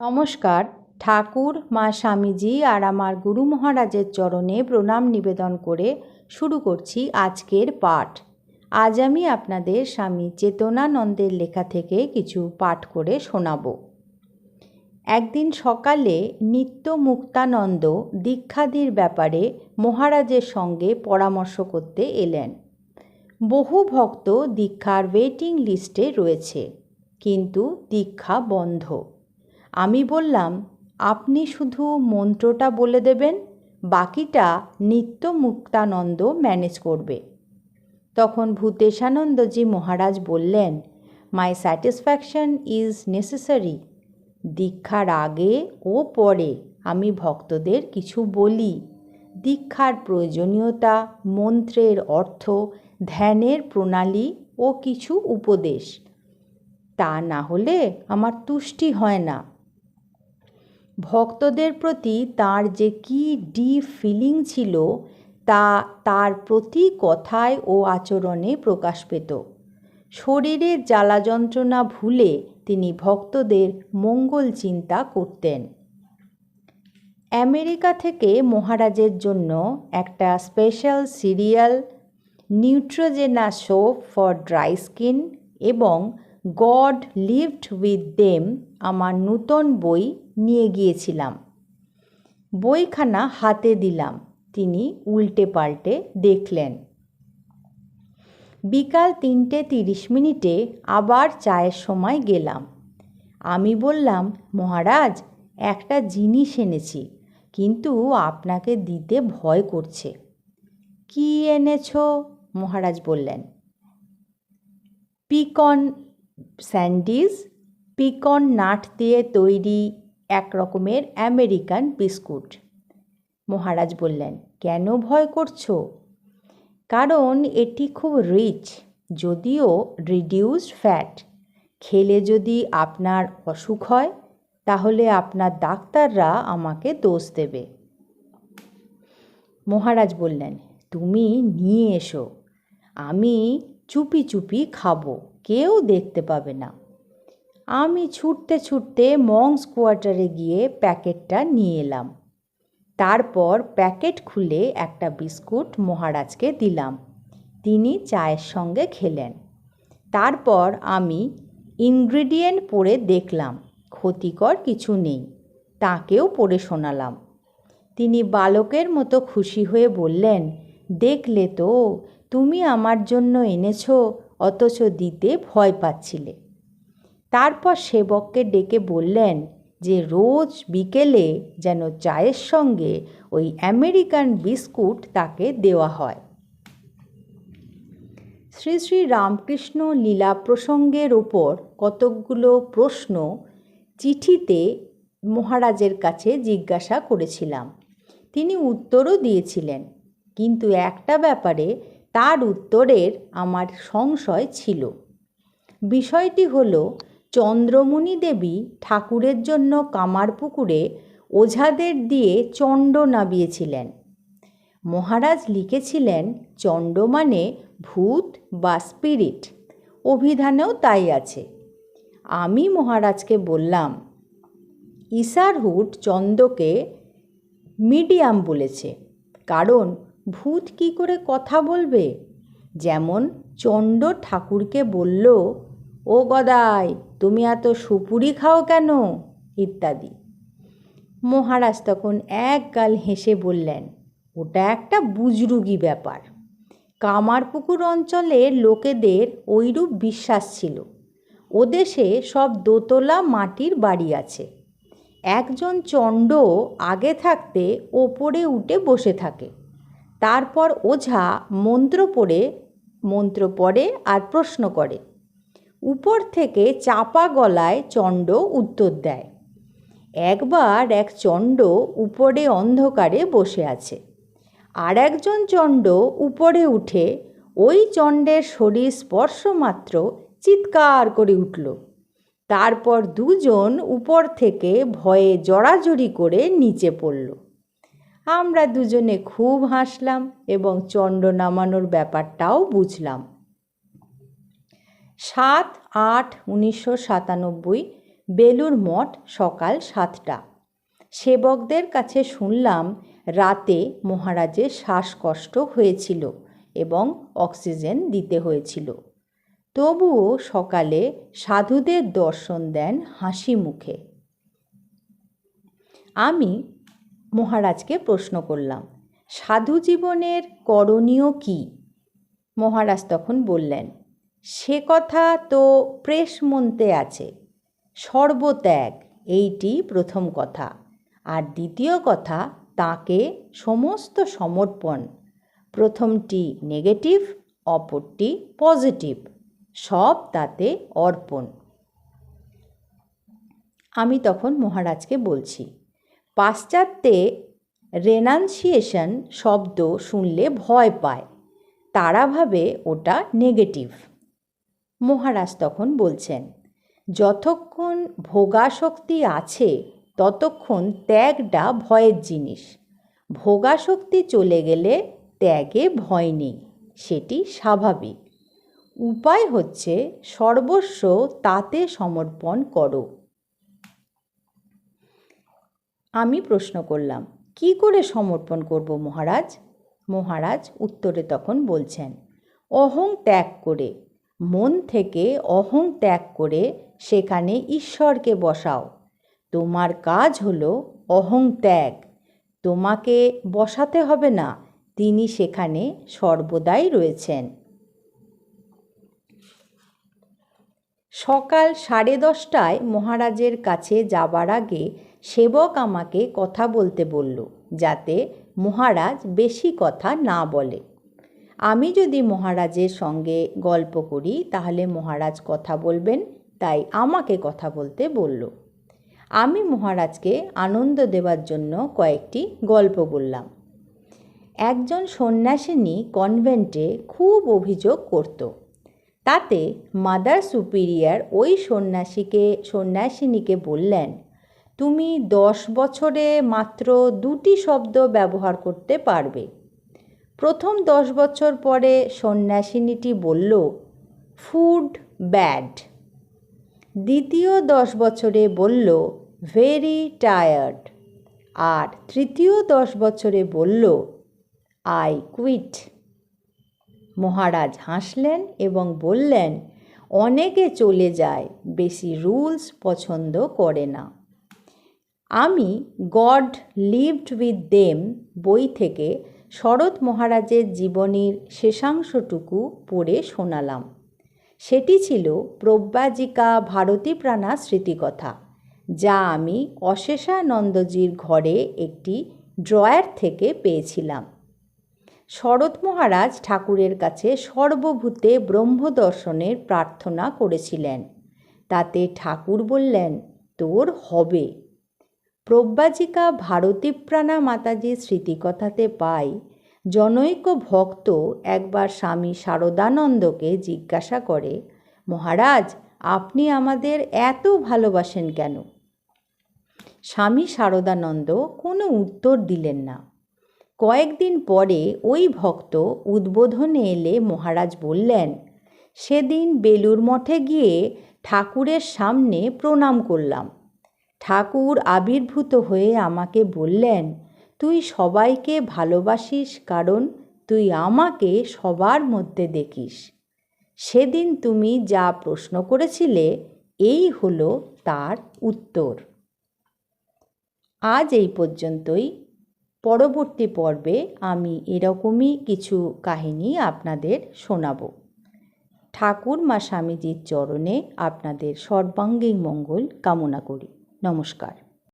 নমস্কার। ঠাকুর, মা স্বামীজি আর আমার গুরু মহারাজের চরণে প্রণাম নিবেদন করে শুরু করছি আজকের পাঠ। আজ আমি আপনাদের স্বামী চেতনানন্দের লেখা থেকে কিছু পাঠ করে শোনাব। একদিন সকালে নিত্য মুক্তানন্দ দীক্ষাদির ব্যাপারে মহারাজের সঙ্গে পরামর্শ করতে এলেন। বহু ভক্ত দীক্ষার ওয়েটিং লিস্টে রয়েছে, কিন্তু দীক্ষা বন্ধ। আমি বললাম, আপনি শুধু মন্ত্রটা বলে দেবেন, বাকিটা নিত্য মুক্তানন্দ ম্যানেজ করবে। তখন ভূতেশানন্দজি মহারাজ বললেন মাই স্যাটিসফ্যাকশন ইজ নেসেসারি দীক্ষার আগে ও পরে আমি ভক্তদের কিছু বলি। দীক্ষার প্রয়োজনীয়তা, মন্ত্রের অর্থ, ধ্যানের প্রণালী ও কিছু উপদেশ। তা না হলে আমার তুষ্টি হয় না। ভক্তদের প্রতি তার যে কি ডিপ ফিলিং ছিল, তা তার প্রতি কথায় ও আচরণে প্রকাশ পেত। শরীরের জ্বালা যন্ত্রণা ভুলে তিনি ভক্তদের মঙ্গল চিন্তা করতেন। আমেরিকা থেকে মহারাজের জন্য একটা special serial Neutrogena soap for dry skin এবং গড লিভড উইথ দেম আমার নূতন বই নিয়ে গিয়েছিলাম। বইখানা হাতে দিলাম। তিনি উল্টে পাল্টে দেখলেন। বিকাল তিনটে তিরিশ মিনিটে আবার চায়ের সময় গেলাম। আমি বললাম, মহারাজ, একটা জিনিস এনেছি, কিন্তু আপনাকে দিতে ভয় করছে। কি এনেছ? মহারাজ বললেন। পিকন স্যান্ডিস পিকন নাট দিয়ে তৈরি এক রকমের আমেরিকান বিস্কুট। মহারাজ বললেন, কেন ভয় করছ? কারণ এটি খুব রিচ যদিও রিডিউসড ফ্যাট খেলে যদি আপনার অসুখ হয়, তাহলে আপনার ডাক্তাররা আমাকে দোষ দেবে। মহারাজ বললেন, তুমি নিয়ে এসো। আমি চুপি চুপি খাব, কেউ দেখতে পাবে না। আমি ছুটতে ছুটতে মংস কোয়ার্টারে গিয়ে প্যাকেটটা নিয়ে এলাম। তারপর প্যাকেট খুলে একটা বিস্কুট মহারাজকে দিলাম। তিনি চায়ের সঙ্গে খেলেন। তারপর আমি ইনগ্রিডিয়েন্ট পড়ে দেখলাম, ক্ষতিকর কিছু নেই, তাকেও পড়ে শোনালাম। তিনি বালকের মতো খুশি হয়ে বললেন, দেখলে তো, তুমি আমার জন্য এনেছো, অথচ দিতে ভয় পাচ্ছিলে। তারপর সেবককে ডেকে বললেন যে রোজ বিকেলে যেন চায়ের সঙ্গে ওই আমেরিকান বিস্কুট তাকে দেওয়া হয়। শ্রী শ্রী রামকৃষ্ণ লীলা প্রসঙ্গের ওপর কতকগুলো প্রশ্ন চিঠিতে মহারাজের কাছে জিজ্ঞাসা করেছিলাম। তিনি উত্তরও দিয়েছিলেন, কিন্তু একটা ব্যাপারে তার উত্তরের আমার সংশয় ছিল। বিষয়টি হলো চন্দ্রমণি দেবী ঠাকুরের জন্য কামারপুকুরে ওঝাদের দিয়ে চণ্ড নাবিয়েছিলেন। মহারাজ লিখেছিলেন, চণ্ড মানে ভূত বা স্পিরিট। অভিধানেও তাই আছে। আমি মহারাজকে বললাম ইসারহুড চন্দ্রকে মিডিয়াম বলেছে। কারণ ভূত কি করে কথা বলবে? যেমন চণ্ড ঠাকুরকে বলল ও গদাই, তুমি এত সুপুরি খাও কেন? ইত্যাদি। মহারাজ তখন এক গাল হেসে বললেন, ওটা একটা বুজরুগি ব্যাপার। কামারপুকুর অঞ্চলের লোকেদের ওইরূপ বিশ্বাস ছিল। ও দেশে সব দোতলা মাটির বাড়ি আছে। একজন চণ্ড আগে থাকতে ওপরে উঠে বসে থাকে। তারপর ওঝা মন্ত্র পড়ে মন্ত্র পড়ে আর প্রশ্ন করে। উপর থেকে চাপা গলায় চণ্ড উত্তর দেয়। একবার এক চণ্ড উপরে অন্ধকারে বসে আছে। আর একজন চণ্ড উপরে উঠে ওই চণ্ডের শরীর স্পর্শ মাত্র চিৎকার করে উঠল। তারপর দুজন উপর থেকে ভয়ে জড়াজড়ি করে নিচে পড়ল। আমরা দুজনে খুব হাসলাম এবং চণ্ড নামানোর ব্যাপারটাও বুঝলাম। সাত আট উনিশশো সাতানব্বই বেলুর মঠ, সকাল সাতটা। সেবকদের কাছে শুনলাম রাতে মহারাজের শ্বাসকষ্ট হয়েছিল এবং অক্সিজেন দিতে হয়েছিল। তবুও সকালে সাধুদের দর্শন দেন হাসি মুখে। আমি মহারাজকে প্রশ্ন করলাম সাধু জীবনের করণীয় কী? মহারাজ তখন বললেন সে কথা তো প্রেসমন্তে আছে। সর্বত্যাগ, এইটি প্রথম কথা। আর দ্বিতীয় কথা, তাকে সমস্ত সমর্পণ। প্রথমটি নেগেটিভ, অপরটি পজিটিভ। সব তাতে অর্পণ। আমি তখন মহারাজকে বলছি, পাশ্চাত্যে রেনান্সিয়েশন শব্দ শুনলে ভয় পায়। তারা ভাবে ওটা নেগেটিভ। মহারাজ তখন বলছেন, যতক্ষণ ভোগাশক্তি আছে, ততক্ষণ ত্যাগটা ভয়ের জিনিস। ভোগাশক্তি চলে গেলে ত্যাগে ভয় নেই, সেটি স্বাভাবিক। উপায় হচ্ছে সর্বস্ব তাতে সমর্পণ করো। আমি প্রশ্ন করলাম, কি করে সমর্পণ করব মহারাজ? মহারাজ উত্তরে তখন বলছেন, অহং ত্যাগ করে মন থেকে অহং ত্যাগ করে সেখানে ঈশ্বরকে বসাও। তোমার কাজ হলো অহং ত্যাগ। তোমাকে বসাতে হবে না, তিনি সেখানে সর্বদাই রয়েছেন। সকাল সাড়ে দশটায় মহারাজের কাছে যাবার আগে সেবক আমাকে কথা বলতে বলল, যাতে মহারাজ বেশি কথা না বলে। আমি যদি মহারাজের সঙ্গে গল্প করি, তাহলে মহারাজ কথা বলবেন, তাই আমাকে কথা বলতে বলল। আমি মহারাজকে আনন্দ দেওয়ার জন্য কয়েকটি গল্প বললাম। একজন সন্ন্যাসিনী কনভেন্টে খুব অভিযোগ করত। তাতে মাদার সুপিরিয়ার ওই সন্ন্যাসীকে, সন্ন্যাসিনীকে বললেন, তুমি দশ বছরে মাত্র দুটি শব্দ ব্যবহার করতে পারবে। প্রথম দশ বছর পরে সন্ন্যাসিনীটি বলল, ফুড ব্যাড। দ্বিতীয় দশ বছরে বলল, ভেরি টায়ার্ড। আর তৃতীয় দশ বছরে বলল, আই কুইট। মহারাজ হাসলেন এবং বললেন, অনেকে চলে যায়, বেশি রুলস পছন্দ করে না। আমি গড লিভড উইথ দেম বই থেকে শরৎ মহারাজের জীবনীর শেষাংশটুকু পড়ে শোনালাম। সেটি ছিল প্রব্যাজিকা ভারতী প্রাণা স্মৃতিকথা, যা আমি অশেষানন্দজির ঘরে একটি ড্রয়ার থেকে পেয়েছিলাম। শরৎ মহারাজ ঠাকুরের কাছে সর্বভূতে ব্রহ্মদর্শনের প্রার্থনা করেছিলেন। তাতে ঠাকুর বললেন, তোর হবে। প্রব্যাজিকা ভারতীপ্রাণা মাতাজির স্মৃতিকথাতে পাই। জনৈক ভক্ত একবার স্বামী শারদানন্দকে জিজ্ঞাসা করে, মহারাজ, আপনি আমাদের এত ভালোবাসেন কেন? স্বামী শারদানন্দ কোনো উত্তর দিলেন না। কয়েকদিন পরে ওই ভক্ত উদ্বোধনে এলে মহারাজ বললেন, সেদিন বেলুর মঠে গিয়ে ঠাকুরের সামনে প্রণাম করলাম। ঠাকুর আবির্ভূত হয়ে আমাকে বললেন, তুই সবাইকে ভালোবাসিস কারণ তুই আমাকে সবার মধ্যে দেখিস। সেদিন তুমি যা প্রশ্ন করেছিলে, এই হলো তার উত্তর। আজ এই পর্যন্তই। পরবর্তী পর্বে আমি এরকমই কিছু কাহিনী আপনাদের শোনাব। ঠাকুর মা স্বামীজির চরণে আপনাদের সর্বাঙ্গীন মঙ্গল কামনা করি। নমস্কার